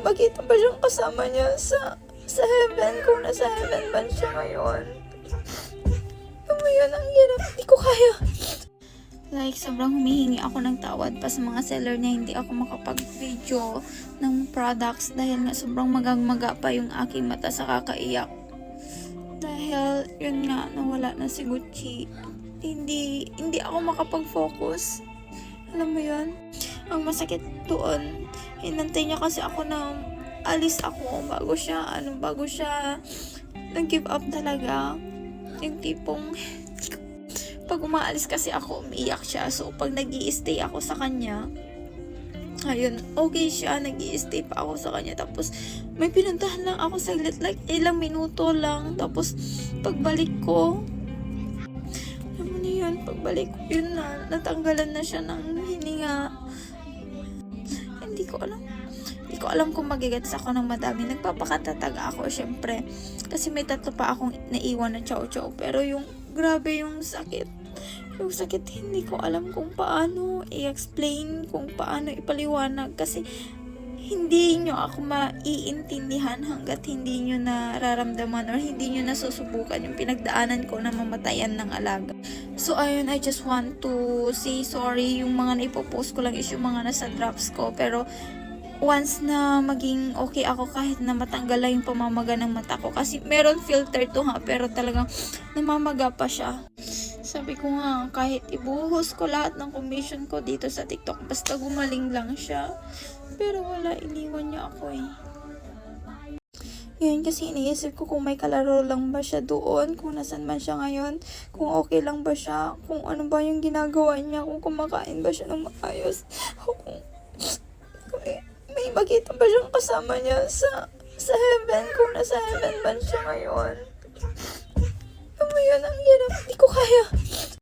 makita ba siyang kasama niya sa sa heaven kung nasa heaven man siya ngayon. Alam mo yun, ang hirap. Hindi ko kaya. Like, sobrang humihingi ako ng tawad pa sa mga seller na hindi ako makapag-video ng products dahil nga sobrang magang-maga pa yung aking mata sa kakaiyak. Dahil, yun nga, nawala na si Gucci. Hindi, hindi ako makapag-focus. Alam mo yun? Ang masakit doon, hinantay niya kasi ako na alis ako bago siya, ano, bago siya nag-give up talaga. Yung tipong, pag umaalis kasi ako, umiiyak siya. So, pag nag stay ako sa kanya, ayun, okay siya, nag stay pa ako sa kanya. Tapos, may pinuntahan lang ako saglit, like, ilang minuto lang. Tapos, pagbalik ko, alam mo na yun, pagbalik ko, yun na, natanggalan na siya ng hininga. Hindi ko alam. Hindi ko alam kung magigets ako ng madami. Nagpapakatatag ako, syempre. Kasi may tatlo pa akong naiwan na chow-chow. Pero yung, grabe yung sakit. Yung sakit, hindi ko alam kung paano i-explain, kung paano ipaliwanag. Kasi, hindi nyo ako maiintindihan hanggat hindi nyo nararamdaman or hindi nyo nasusubukan yung pinagdaanan ko na mamatayan ng alaga. So, ayun, I just want to say sorry. Yung mga naipopost ko lang is yung mga nasa drops ko. Pero, once na maging okay ako kahit na matanggal lang yung pamamaga ng mata ko. Kasi meron filter to ha, pero talagang namamaga pa siya. Sabi ko nga, kahit ibuhos ko lahat ng commission ko dito sa TikTok, basta gumaling lang siya. Pero wala, iniwan niya ako eh. Yun, kasi iniisip ko kung may kalaro lang ba siya doon, kung nasan man siya ngayon, kung okay lang ba siya, kung ano ba yung ginagawa niya, kung kumakain ba siya ng maayos, kung, kung may, makita ba siyang kasama niya sa sa heaven, kung nasa heaven man siya ngayon. Mo yun, ang hirap, hindi ko kaya.